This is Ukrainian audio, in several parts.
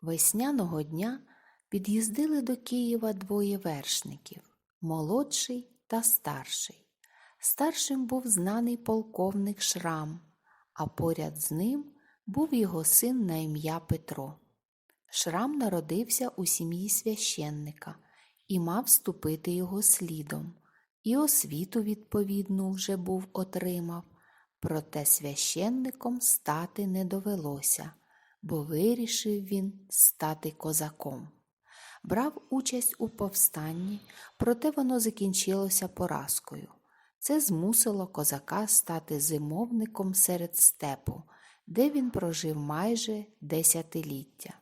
Весняного дня під'їздили до Києва двоє вершників молодший та старший. Старшим був знаний полковник Шрам, а поряд з ним був його син на ім'я Петро. Шрам народився у сім'ї священника і мав вступити його слідом, і освіту відповідну вже був отримав, проте священником стати не довелося, бо вирішив він стати козаком. Брав участь у повстанні, проте воно закінчилося поразкою. Це змусило козака стати зимовником серед степу, де він прожив майже десятиліття,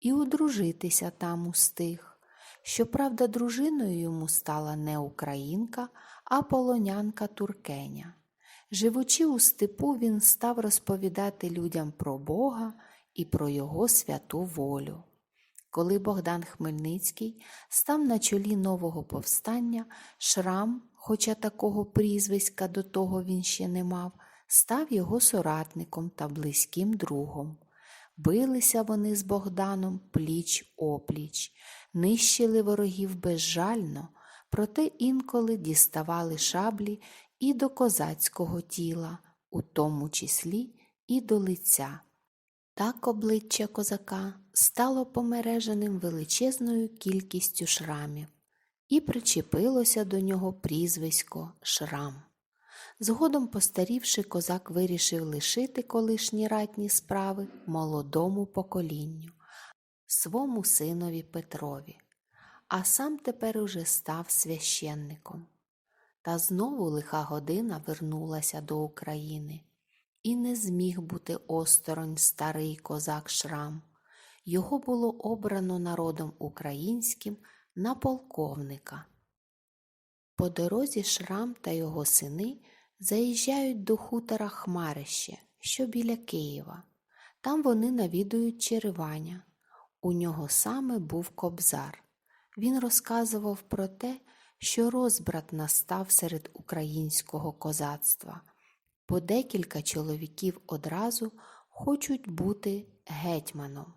і одружитися там устиг. Щоправда, дружиною йому стала не українка, а полонянка туркеня. Живучи у степу, він став розповідати людям про Бога і про його святу волю. Коли Богдан Хмельницький став на чолі нового повстання, Шрам, хоча такого прізвиська до того він ще не мав, став його соратником та близьким другом. Билися вони з Богданом пліч опліч, нищили ворогів безжально, проте інколи діставали шаблі і до козацького тіла, у тому числі і до лиця. Так обличчя козака стало помереженим величезною кількістю шрамів, і причепилося до нього прізвисько Шрам. Згодом постарівши, козак вирішив лишити колишні ратні справи молодому поколінню, свому синові Петрові, а сам тепер уже став священником. Та знову лиха година вернулася до України, і не зміг бути осторонь старий козак Шрам. Його було обрано народом українським на полковника. По дорозі Шрам та його сини заїжджають до хутора Хмарище, що біля Києва. Там вони навідують Череваня. У нього саме був кобзар. Він розказував про те, що розбрат настав серед українського козацтва, бо декілька чоловіків одразу хочуть бути гетьманом.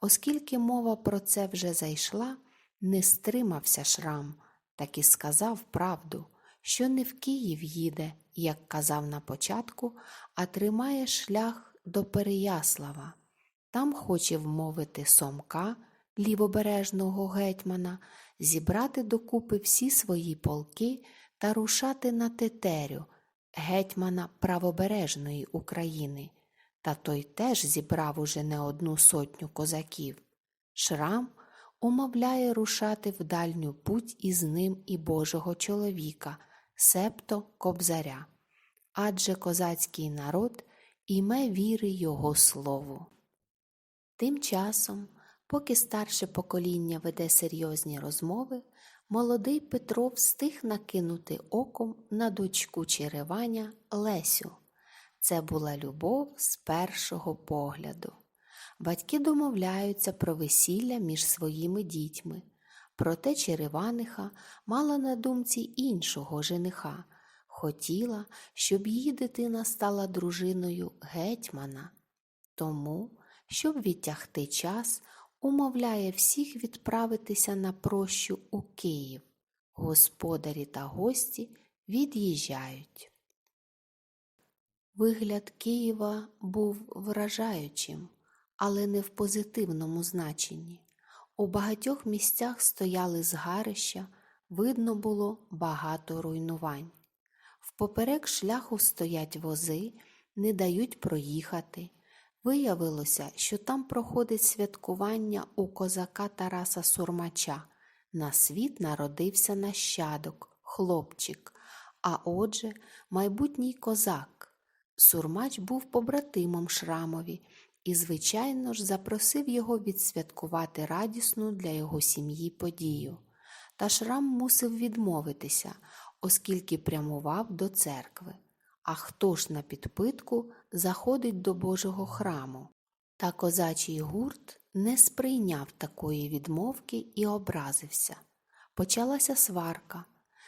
Оскільки мова про це вже зайшла, не стримався Шрам, так і сказав правду, що не в Київ їде, як казав на початку, а тримає шлях до Переяслава. Там хоче вмовити Сомка, лівобережного гетьмана, зібрати докупи всі свої полки та рушати на Тетерю, гетьмана правобережної України. Та той теж зібрав уже не одну сотню козаків. Шрам умовляє рушати в дальню путь із ним і Божого чоловіка, септо кобзаря. Адже козацький народ іме віри його слову. Тим часом, поки старше покоління веде серйозні розмови, молодий Петро встиг накинути оком на дочку Череваня Лесю. Це була любов з першого погляду. Батьки домовляються про весілля між своїми дітьми. Проте Череваниха мала на думці іншого жениха, хотіла, щоб її дитина стала дружиною гетьмана. Тому, щоб відтягти час, умовляє всіх відправитися на прощу у Київ. Господарі та гості від'їжджають. Вигляд Києва був вражаючим, але не в позитивному значенні. У багатьох місцях стояли згарища, видно було багато руйнувань. Впоперек шляху стоять вози, не дають проїхати. Виявилося, що там проходить святкування у козака Тараса Сурмача. На світ народився нащадок, хлопчик, а отже, майбутній козак. Сурмач був побратимом Шрамові і, звичайно ж, запросив його відсвяткувати радісну для його сім'ї подію. Та Шрам мусив відмовитися, оскільки прямував до церкви. А хто ж на підпитку заходить до Божого храму? Та козачий гурт не сприйняв такої відмовки і образився. Почалася сварка.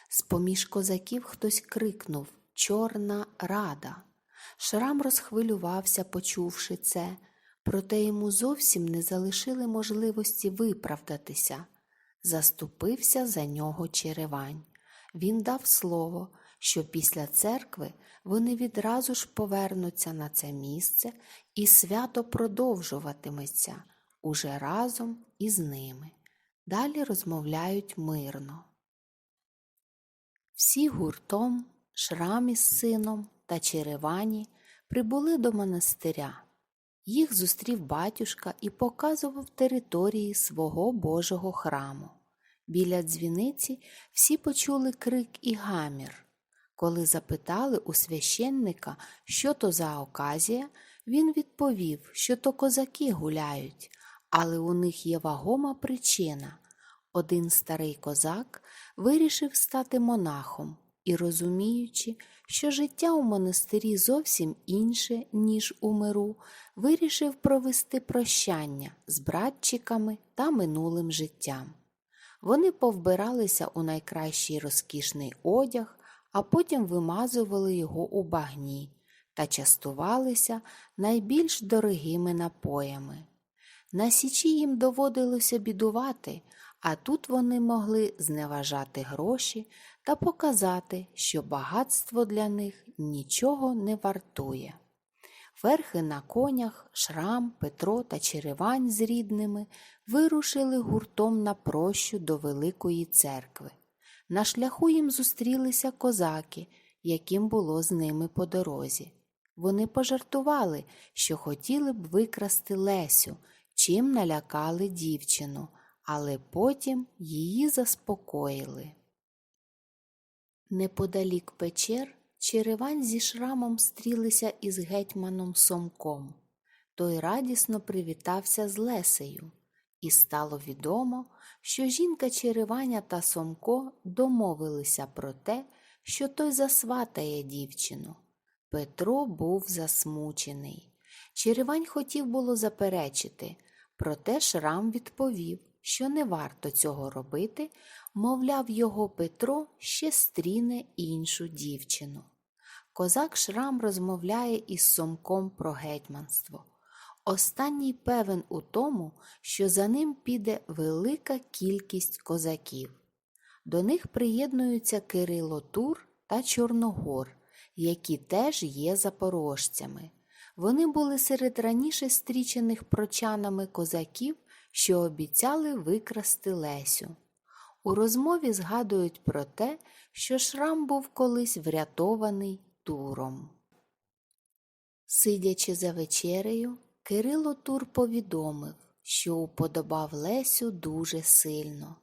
З-поміж козаків хтось крикнув Чорна рада. Шрам розхвилювався, почувши це. проте йому зовсім не залишили можливості виправдатися. Заступився за нього Черевань. Він дав слово, що після церкви вони відразу ж повернуться на це місце і свято продовжуватиметься уже разом із ними. Далі розмовляють мирно. Всі гуртом, Шрам із сином та Черевані прибули до монастиря. Їх зустрів батюшка і показував території свого Божого храму. Біля дзвіниці всі почули крик і гамір. Коли запитали у священника, що то за оказія, він відповів, що то козаки гуляють, але у них є вагома причина. Один старий козак вирішив стати монахом і, розуміючи, що життя у монастирі зовсім інше, ніж у миру, вирішив провести прощання з братчиками та минулим життям. Вони повбиралися у найкращий розкішний одяг, а потім вимазували його у багні та частувалися найбільш дорогими напоями. На січі їм доводилося бідувати, а тут вони могли зневажати гроші та показати, що багатство для них нічого не вартує. Верхи на конях, Шрам, Петро та Черевань з рідними вирушили гуртом на прощу до Великої церкви. На шляху їм зустрілися козаки, яким було з ними по дорозі. Вони пожартували, що хотіли б викрасти Лесю, чим налякали дівчину, але потім її заспокоїли. Неподалік печер Черевань зі шрамом стрілися із гетьманом Сомком. Той радісно привітався з Лесею, і стало відомо, що жінка Череваня та Сомко домовилися про те, що той засватає дівчину. Петро був засмучений. Черевань хотів було заперечити, проте Шрам відповів, що не варто цього робити, мовляв, його Петро ще стріне іншу дівчину. Козак Шрам розмовляє із Сомком про гетьманство. Останній певен у тому, що за ним піде велика кількість козаків. До них приєднуються Кирило Тур та Чорногор, які теж є запорожцями. Вони були серед раніше стрічених прочанами козаків, що обіцяли викрасти Лесю. У розмові згадують про те, що Шрам був колись врятований туром. Сидячи за вечерею, Кирило Тур повідомив, що уподобав Лесю дуже сильно,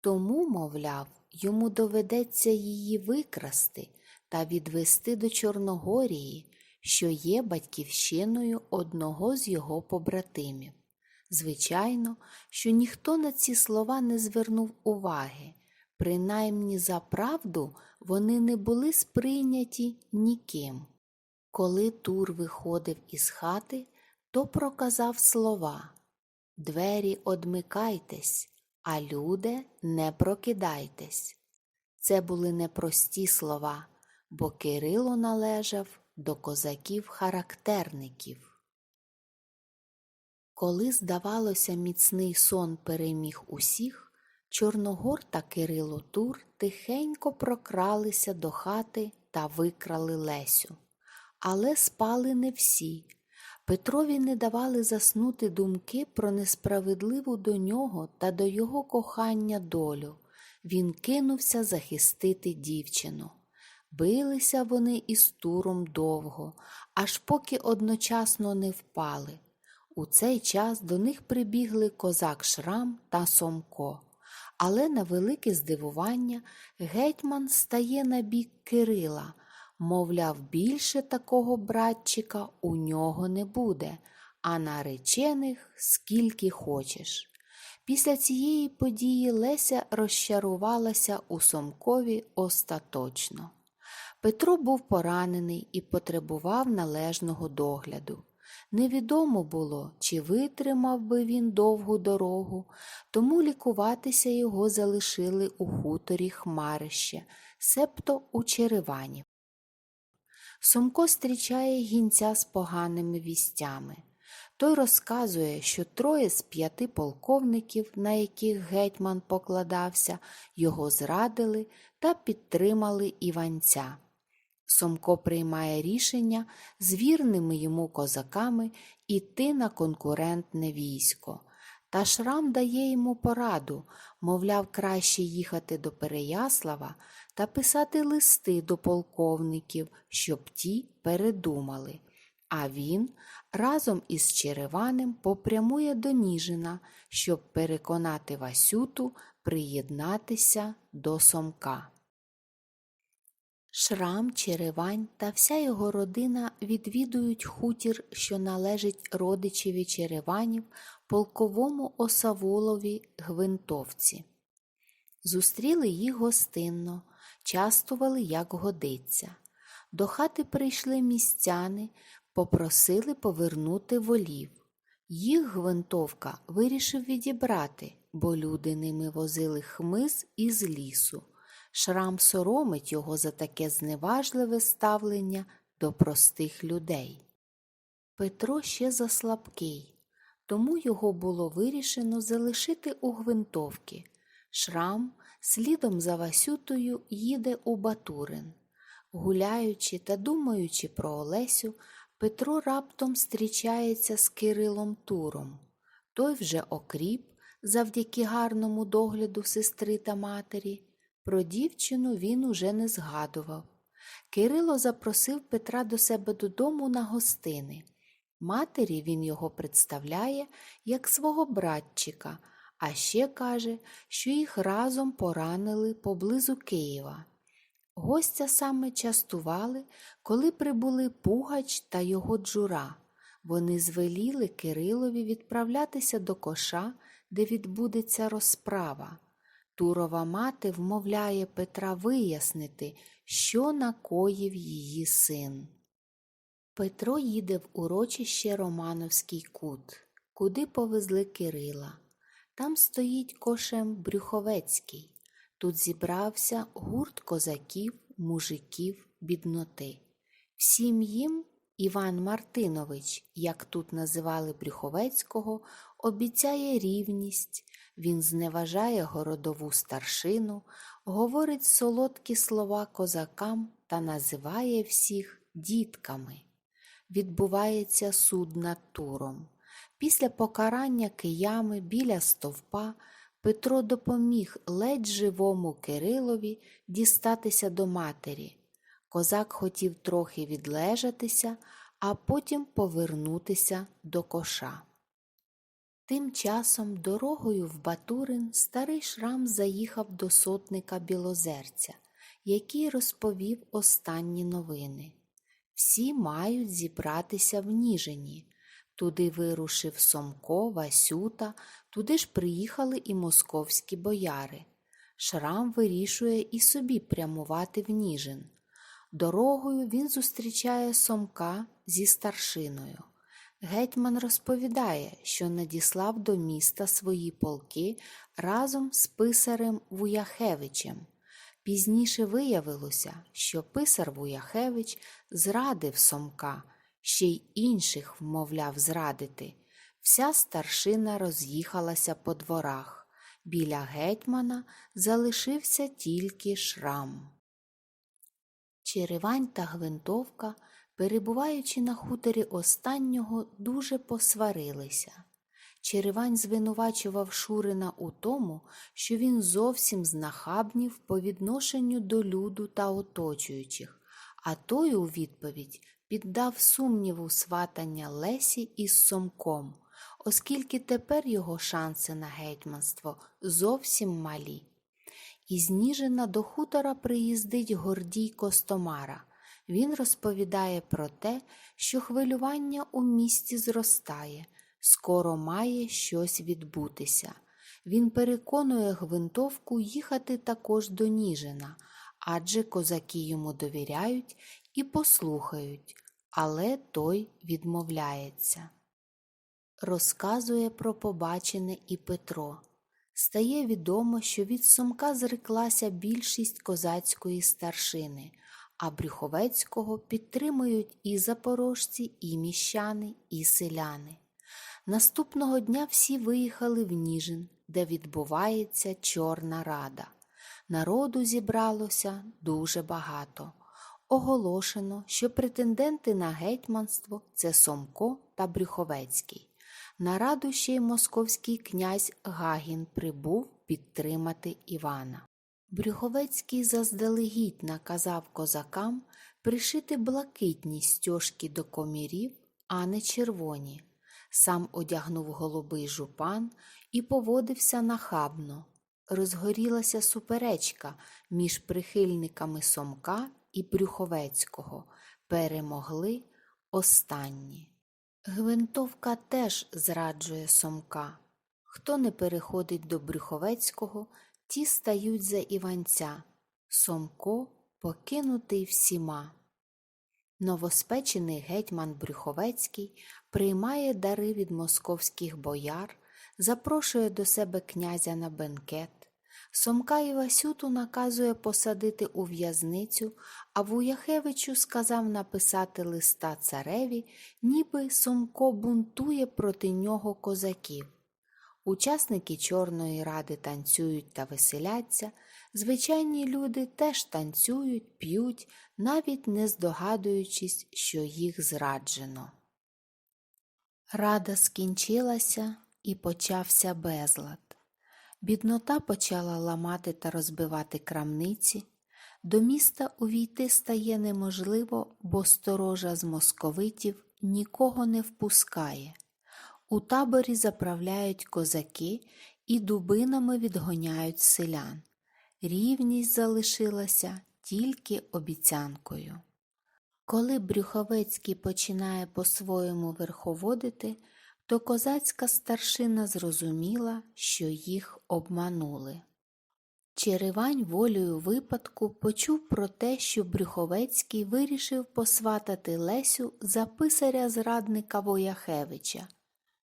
тому, мовляв, йому доведеться її викрасти та відвести до Чорногорії, що є батьківщиною одного з його побратимів. Звичайно, що ніхто на ці слова не звернув уваги, принаймні за правду вони не були сприйняті ніким. Коли Тур виходив із хати, то проказав слова Двері одмикайтесь, а люди не прокидайтесь. Це були непрості слова, бо Кирило належав до козаків-характерників. Коли, здавалося, міцний сон переміг усіх, Чорногор та Кирило Тур тихенько прокралися до хати та викрали Лесю. Але спали не всі. Петрові не давали заснути думки про несправедливу до нього та до його кохання долю. Він кинувся захистити дівчину. Билися вони із туром довго, аж поки одночасно не впали. У цей час до них прибігли козак Шрам та Сомко. Але на велике здивування гетьман стає на бік Кирила, мовляв, більше такого братчика у нього не буде, а наречених скільки хочеш. Після цієї події Леся розчарувалася у Сомкові остаточно. Петро був поранений і потребував належного догляду. Невідомо було, чи витримав би він довгу дорогу, тому лікуватися його залишили у хуторі Хмарище, себто у Черевані. Сумко зустрічає гінця з поганими вістями. Той розказує, що троє з п'яти полковників, на яких гетьман покладався, його зрадили та підтримали Іванця. Сомко приймає рішення з вірними йому козаками іти на конкурентне військо. Та Шрам дає йому пораду, мовляв, краще їхати до Переяслава та писати листи до полковників, щоб ті передумали. А він разом із Череваним попрямує до Ніжина, щоб переконати Васюту приєднатися до Сомка. Шрам, Черевань та вся його родина відвідують хутір, що належить родичеві Череванів, полковому осавулові Гвинтовці. Зустріли їх гостинно, частували, як годиться. До хати прийшли містяни, попросили повернути волів. Їх Гвинтовка вирішив відібрати, бо люди ними возили хмиз із лісу. Шрам соромить його за таке зневажливе ставлення до простих людей. Петро ще заслабкий, тому його було вирішено залишити у гвинтовки. Шрам слідом за Васютою їде у Батурин. Гуляючи та думаючи про Олесю, Петро раптом зустрічається з Кирилом Туром. Той вже окріп завдяки гарному догляду сестри та матері. Про дівчину він уже не згадував. Кирило запросив Петра до себе додому на гостини. Матері він його представляє як свого братчика, а ще каже, що їх разом поранили поблизу Києва. Гостя саме частували, коли прибули Пугач та його джура. Вони звеліли Кирилові відправлятися до коша, де відбудеться розправа. Турова мати вмовляє Петра вияснити, що накоїв її син. Петро їде в урочище Романовський кут, куди повезли Кирила. Там стоїть кошем Брюховецький. Тут зібрався гурт козаків, мужиків, бідноти. Всім їм Іван Мартинович, як тут називали Брюховецького, обіцяє рівність. Він зневажає городову старшину, говорить солодкі слова козакам та називає всіх дітками. Відбувається суд над туром. Після покарання киями біля стовпа Петро допоміг ледь живому Кирилові дістатися до матері. Козак хотів трохи відлежатися, а потім повернутися до коша. Тим часом дорогою в Батурин старий Шрам заїхав до сотника Білозерця, який розповів останні новини. Всі мають зібратися в Ніжині. Туди вирушив Сомко, Васюта, туди ж приїхали і московські бояри. Шрам вирішує і собі прямувати в Ніжин. Дорогою він зустрічає Сомка зі старшиною. Гетьман розповідає, що надіслав до міста свої полки разом з писарем Вуяхевичем. Пізніше виявилося, що писар Вуяхевич зрадив Сомка, ще й інших вмовляв зрадити. Вся старшина роз'їхалася по дворах. Біля гетьмана залишився тільки шрам. Черевань та Гвинтовка, перебуваючи на хуторі останнього, дуже посварилися. Черевань звинувачував Шурина у тому, що він зовсім знахабнів по відношенню до люду та оточуючих, а той у відповідь піддав сумніву сватання Лесі із Сомком, оскільки тепер його шанси на гетьманство зовсім малі. Із Ніжина до хутора приїздить Гордій Костомара. Він розповідає про те, що хвилювання у місті зростає, скоро має щось відбутися. Він переконує Гвинтовку їхати також до Ніжина, адже козаки йому довіряють і послухають, але той відмовляється. Розказує про побачене і Петро. Стає відомо, що від Сомка зреклася більшість козацької старшини, а Брюховецького підтримують і запорожці, і міщани, і селяни. Наступного дня всі виїхали в Ніжин, де відбувається Чорна Рада. Народу зібралося дуже багато. Оголошено, що претенденти на гетьманство це Сомко та Брюховецький. На раду ще й московський князь Гагін прибув підтримати Івана. Брюховецький заздалегідь наказав козакам пришити блакитні стяжки до комірів, а не червоні. Сам одягнув голубий жупан і поводився нахабно. Розгорілася суперечка між прихильниками Сомка і Брюховецького. Перемогли останні. Гвинтовка теж зраджує Сомка. Хто не переходить до Брюховецького, ті стають за Іванця. Сомко покинутий всіма. Новоспечений гетьман Брюховецький приймає дари від московських бояр, запрошує до себе князя на бенкет. Сомка і Васюту наказує посадити у в'язницю, а Вуяхевичу сказав написати листа цареві, ніби Сомко бунтує проти нього козаків. Учасники Чорної ради танцюють та веселяться, звичайні люди теж танцюють, п'ють, навіть не здогадуючись, що їх зраджено. Рада скінчилася і почався безлад. Біднота почала ламати та розбивати крамниці. До міста увійти стає неможливо, бо сторожа з московитів нікого не впускає. У таборі заправляють козаки і дубинами відгоняють селян. Рівність залишилася тільки обіцянкою. Коли Брюховецький починає по-своєму верховодити, то козацька старшина зрозуміла, що їх обманули. Черевань волею випадку почув про те, що Брюховецький вирішив посватати Лесю за писаря зрадника Вояхевича.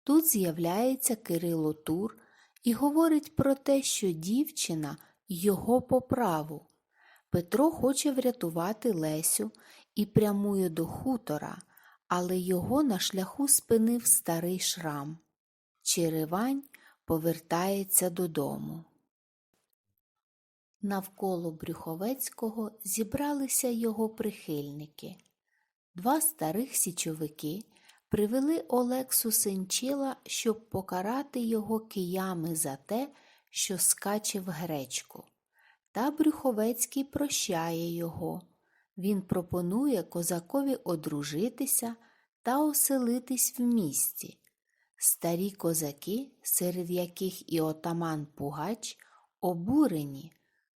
Тут з'являється Кирило Тур і говорить про те, що дівчина його по праву. Петро хоче врятувати Лесю і прямує до хутора, але його на шляху спинив старий шрам. Черевань повертається додому. Навколо Брюховецького зібралися його прихильники. Два старих січовики привели Олексу Сенчила, щоб покарати його киями за те, що скаче в гречку. Та Брюховецький прощає його. Він пропонує козакові одружитися та оселитись в місті. Старі козаки, серед яких і отаман Пугач, обурені,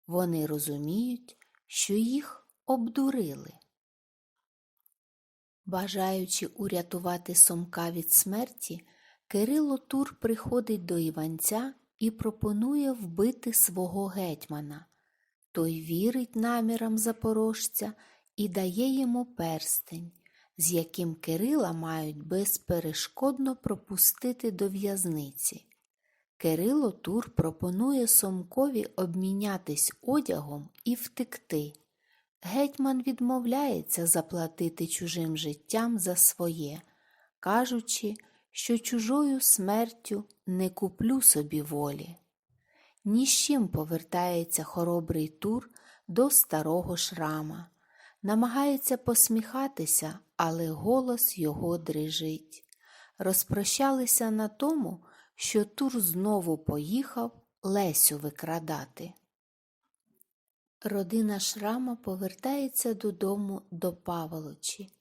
вони розуміють, що їх обдурили. Бажаючи урятувати Сомка від смерті, Кирило Тур приходить до Іванця і пропонує вбити свого гетьмана. Той вірить намірам запорожця і дає йому перстень, з яким Кирила мають безперешкодно пропустити до в'язниці. Кирило Тур пропонує Сомкові обмінятись одягом і втекти. Гетьман відмовляється заплатити чужим життям за своє, кажучи, що чужою смертю не куплю собі волі. Ні з чим повертається хоробрий тур до старого шрама, намагається посміхатися, але голос його дрижить. Розпрощалися на тому, що Тур знову поїхав Лесю викрадати. Родина Шрама повертається додому до Паволочі.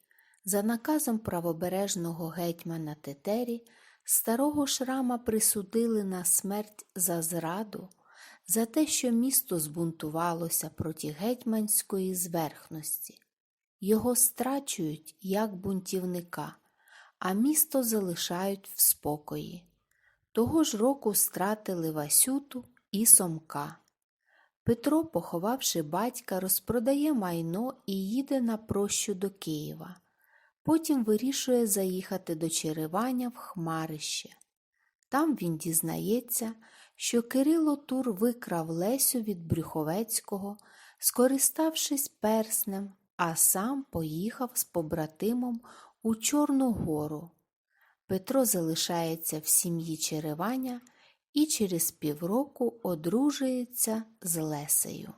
За наказом правобережного гетьмана Тетері старого Шрама присудили на смерть за зраду, за те, що місто збунтувалося проти гетьманської зверхності. Його страчують як бунтівника, а місто залишають в спокої. Того ж року стратили Васюту і Сомка. Петро, поховавши батька, розпродає майно і їде на прощу до Києва. Потім вирішує заїхати до Череваня в Хмарище. Там він дізнається, що Кирило Тур викрав Лесю від Брюховецького, скориставшись перснем, а сам поїхав з побратимом у Чорну гору. Петро залишається в сім'ї Череваня і через півроку одружується з Лесею.